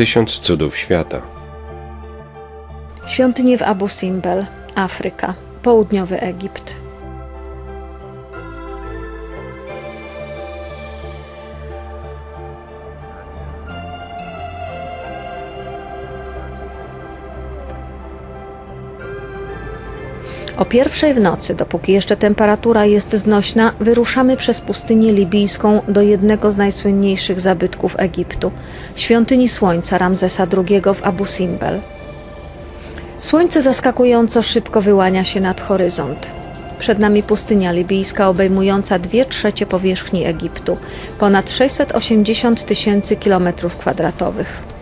Tysiąc cudów świata. Świątynie w Abu Simbel, Afryka, południowy Egipt. O pierwszej w nocy, dopóki jeszcze temperatura jest znośna, wyruszamy przez pustynię libijską do jednego z najsłynniejszych zabytków Egiptu świątyni Słońca Ramzesa II w Abu Simbel. Słońce zaskakująco szybko wyłania się nad horyzont. Przed nami pustynia libijska obejmująca dwie trzecie powierzchni Egiptu, ponad 680 tysięcy kilometrów kwadratowych.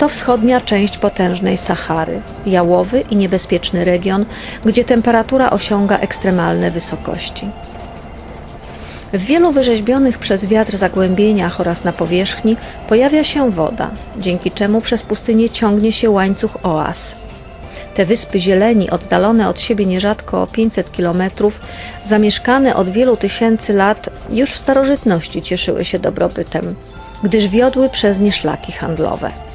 To wschodnia część potężnej Sahary, jałowy i niebezpieczny region, gdzie temperatura osiąga ekstremalne wysokości. W wielu wyrzeźbionych przez wiatr zagłębieniach oraz na powierzchni pojawia się woda, dzięki czemu przez pustynię ciągnie się łańcuch oaz. Te wyspy zieleni, oddalone od siebie nierzadko o 500 kilometrów, zamieszkane od wielu tysięcy lat, już w starożytności cieszyły się dobrobytem, gdyż wiodły przez nie szlaki handlowe.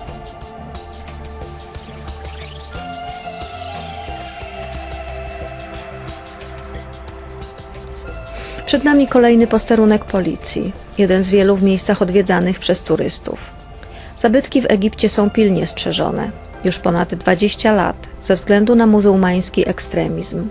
Przed nami kolejny posterunek policji, jeden z wielu w miejscach odwiedzanych przez turystów. Zabytki w Egipcie są pilnie strzeżone, już ponad 20 lat, ze względu na muzułmański ekstremizm.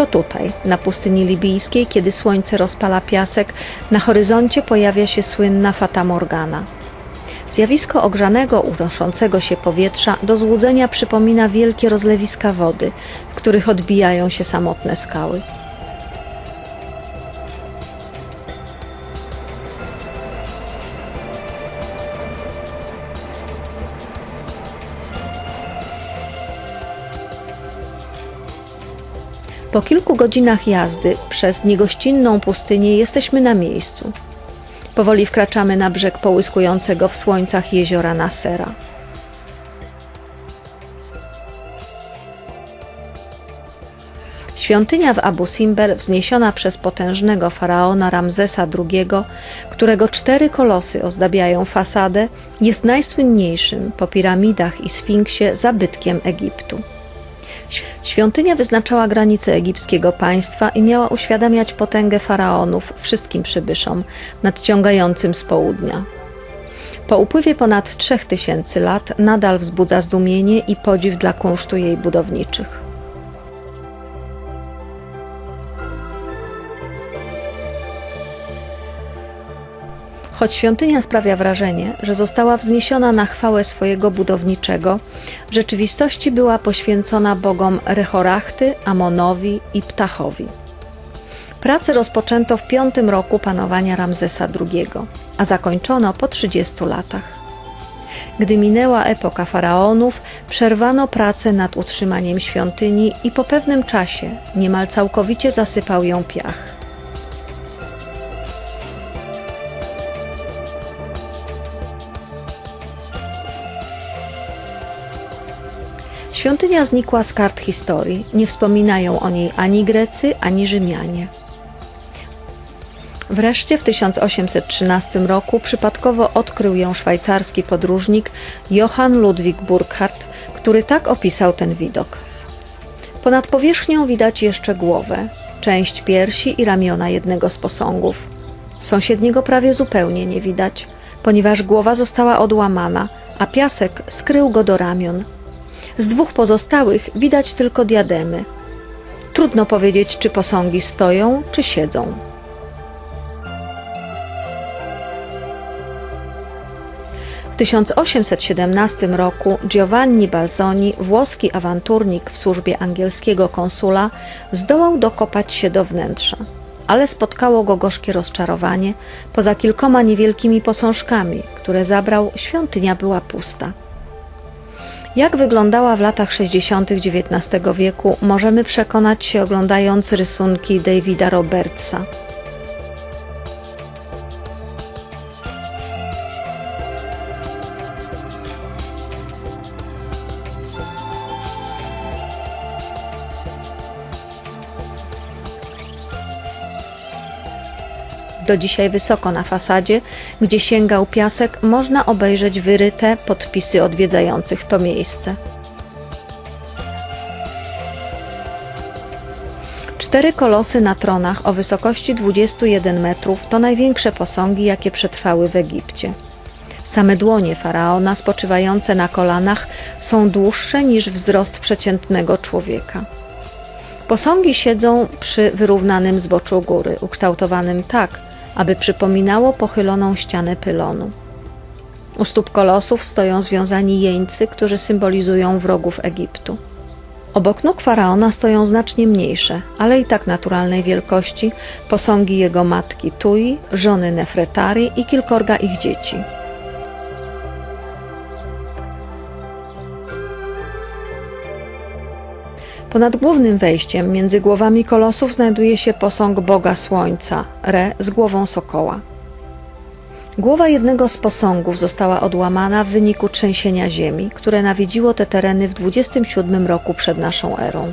To tutaj, na pustyni libijskiej, kiedy słońce rozpala piasek, na horyzoncie pojawia się słynna Fata Morgana. Zjawisko ogrzanego, unoszącego się powietrza do złudzenia przypomina wielkie rozlewiska wody, w których odbijają się samotne skały. Po kilku godzinach jazdy przez niegościnną pustynię jesteśmy na miejscu. Powoli wkraczamy na brzeg połyskującego w słońcach jeziora Nasera. Świątynia w Abu Simbel, wzniesiona przez potężnego faraona Ramzesa II, którego cztery kolosy ozdabiają fasadę, jest najsłynniejszym po piramidach i sfinksie zabytkiem Egiptu. Świątynia wyznaczała granice egipskiego państwa i miała uświadamiać potęgę faraonów wszystkim przybyszom nadciągającym z południa. Po upływie ponad 3000 lat nadal wzbudza zdumienie i podziw dla kunsztu jej budowniczych. Choć świątynia sprawia wrażenie, że została wzniesiona na chwałę swojego budowniczego, w rzeczywistości była poświęcona bogom Rechorachty, Amonowi i Ptachowi. Prace rozpoczęto w piątym roku panowania Ramzesa II, a zakończono po 30 latach. Gdy minęła epoka faraonów, przerwano pracę nad utrzymaniem świątyni i po pewnym czasie niemal całkowicie zasypał ją piach. Świątynia znikła z kart historii, nie wspominają o niej ani Grecy, ani Rzymianie. Wreszcie w 1813 roku przypadkowo odkrył ją szwajcarski podróżnik Johann Ludwig Burckhardt, który tak opisał ten widok. Ponad powierzchnią widać jeszcze głowę, część piersi i ramiona jednego z posągów. Sąsiedniego prawie zupełnie nie widać, ponieważ głowa została odłamana, a piasek skrył go do ramion. Z dwóch pozostałych widać tylko diademy. Trudno powiedzieć, czy posągi stoją, czy siedzą. W 1817 roku Giovanni Balzoni, włoski awanturnik w służbie angielskiego konsula, zdołał dokopać się do wnętrza, ale spotkało go gorzkie rozczarowanie. Poza kilkoma niewielkimi posążkami, które zabrał, świątynia była pusta. Jak wyglądała w latach 60. XIX wieku, możemy przekonać się oglądając rysunki Davida Robertsa. Do dzisiaj wysoko na fasadzie, gdzie sięgał piasek, można obejrzeć wyryte podpisy odwiedzających to miejsce. Cztery kolosy na tronach o wysokości 21 metrów to największe posągi, jakie przetrwały w Egipcie. Same dłonie faraona spoczywające na kolanach są dłuższe niż wzrost przeciętnego człowieka. Posągi siedzą przy wyrównanym zboczu góry, ukształtowanym tak, aby przypominało pochyloną ścianę pylonu. U stóp kolosów stoją związani jeńcy, którzy symbolizują wrogów Egiptu. Obok nóg faraona stoją znacznie mniejsze, ale i tak naturalnej wielkości posągi jego matki Tui, żony Nefretari i kilkorga ich dzieci. Ponad głównym wejściem między głowami kolosów znajduje się posąg Boga Słońca, Re z głową sokoła. Głowa jednego z posągów została odłamana w wyniku trzęsienia ziemi, które nawiedziło te tereny w 27 roku przed naszą erą.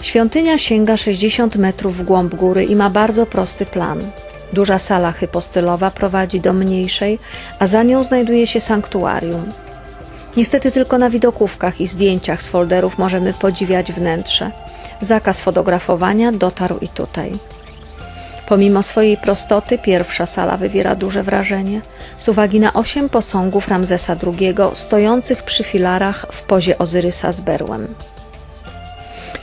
Świątynia sięga 60 metrów w głąb góry i ma bardzo prosty plan. Duża sala hypostylowa prowadzi do mniejszej, a za nią znajduje się sanktuarium, Niestety tylko na widokówkach i zdjęciach z folderów możemy podziwiać wnętrze. Zakaz fotografowania dotarł i tutaj. Pomimo swojej prostoty, pierwsza sala wywiera duże wrażenie z uwagi na osiem posągów Ramzesa II stojących przy filarach w pozie Ozyrysa z berłem.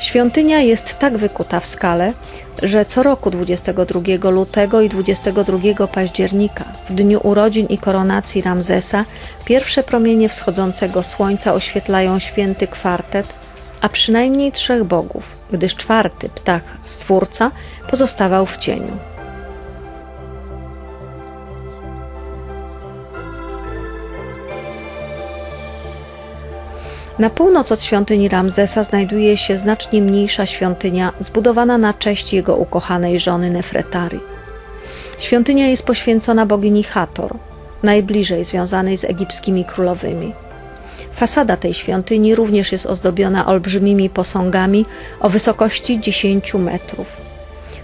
Świątynia jest tak wykuta w skale, że co roku 22 lutego i 22 października, w dniu urodzin i koronacji Ramzesa, pierwsze promienie wschodzącego słońca oświetlają święty kwartet, a przynajmniej trzech bogów, gdyż czwarty, ptak, stwórca, pozostawał w cieniu. Na północ od świątyni Ramzesa znajduje się znacznie mniejsza świątynia zbudowana na cześć jego ukochanej żony Nefretari. Świątynia jest poświęcona bogini Hator, najbliżej związanej z egipskimi królowymi. Fasada tej świątyni również jest ozdobiona olbrzymimi posągami o wysokości 10 metrów.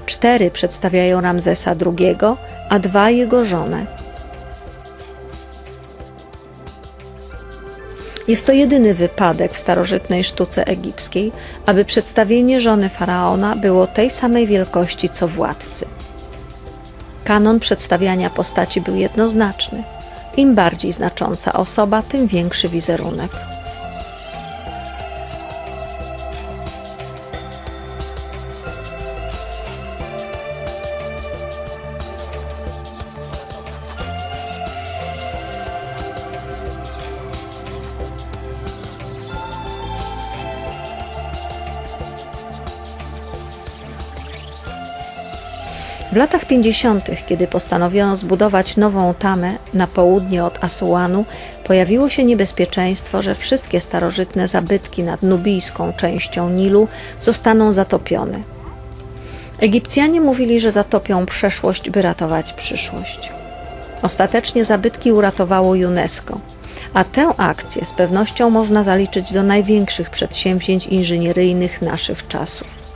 Cztery przedstawiają Ramzesa II, a dwa jego żonę. Jest to jedyny wypadek w starożytnej sztuce egipskiej, aby przedstawienie żony faraona było tej samej wielkości co władcy. Kanon przedstawiania postaci był jednoznaczny. Im bardziej znacząca osoba, tym większy wizerunek. W latach 50., kiedy postanowiono zbudować nową tamę na południe od Asuanu, pojawiło się niebezpieczeństwo, że wszystkie starożytne zabytki nad nubijską częścią Nilu zostaną zatopione. Egipcjanie mówili, że zatopią przeszłość, by ratować przyszłość. Ostatecznie zabytki uratowało UNESCO, a tę akcję z pewnością można zaliczyć do największych przedsięwzięć inżynieryjnych naszych czasów.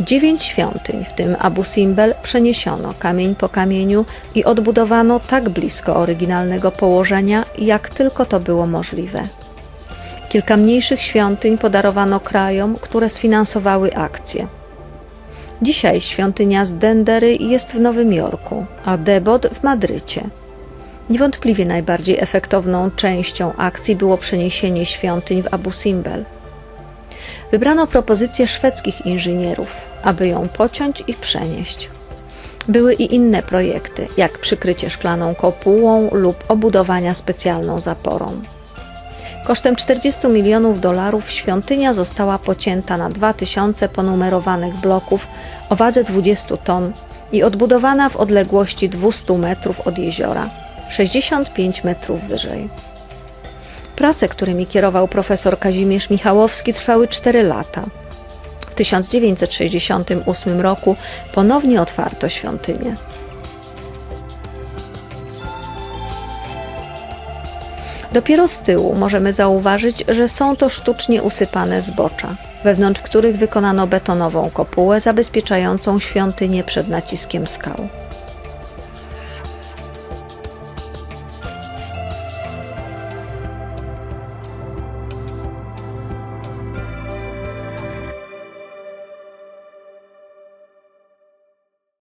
Dziewięć świątyń, w tym Abu Simbel, przeniesiono kamień po kamieniu i odbudowano tak blisko oryginalnego położenia, jak tylko to było możliwe. Kilka mniejszych świątyń podarowano krajom, które sfinansowały akcję. Dzisiaj świątynia z Dendery jest w Nowym Jorku, a Debod w Madrycie. Niewątpliwie najbardziej efektowną częścią akcji było przeniesienie świątyń w Abu Simbel – wybrano propozycję szwedzkich inżynierów, aby ją pociąć i przenieść. Były i inne projekty, jak przykrycie szklaną kopułą lub obudowania specjalną zaporą. Kosztem 40 milionów dolarów świątynia została pocięta na 2000 ponumerowanych bloków o wadze 20 ton i odbudowana w odległości 200 metrów od jeziora, 65 metrów wyżej. Prace, którymi kierował profesor Kazimierz Michałowski, trwały 4 lata. W 1968 roku ponownie otwarto świątynię. Dopiero z tyłu możemy zauważyć, że są to sztucznie usypane zbocza, wewnątrz których wykonano betonową kopułę zabezpieczającą świątynię przed naciskiem skał.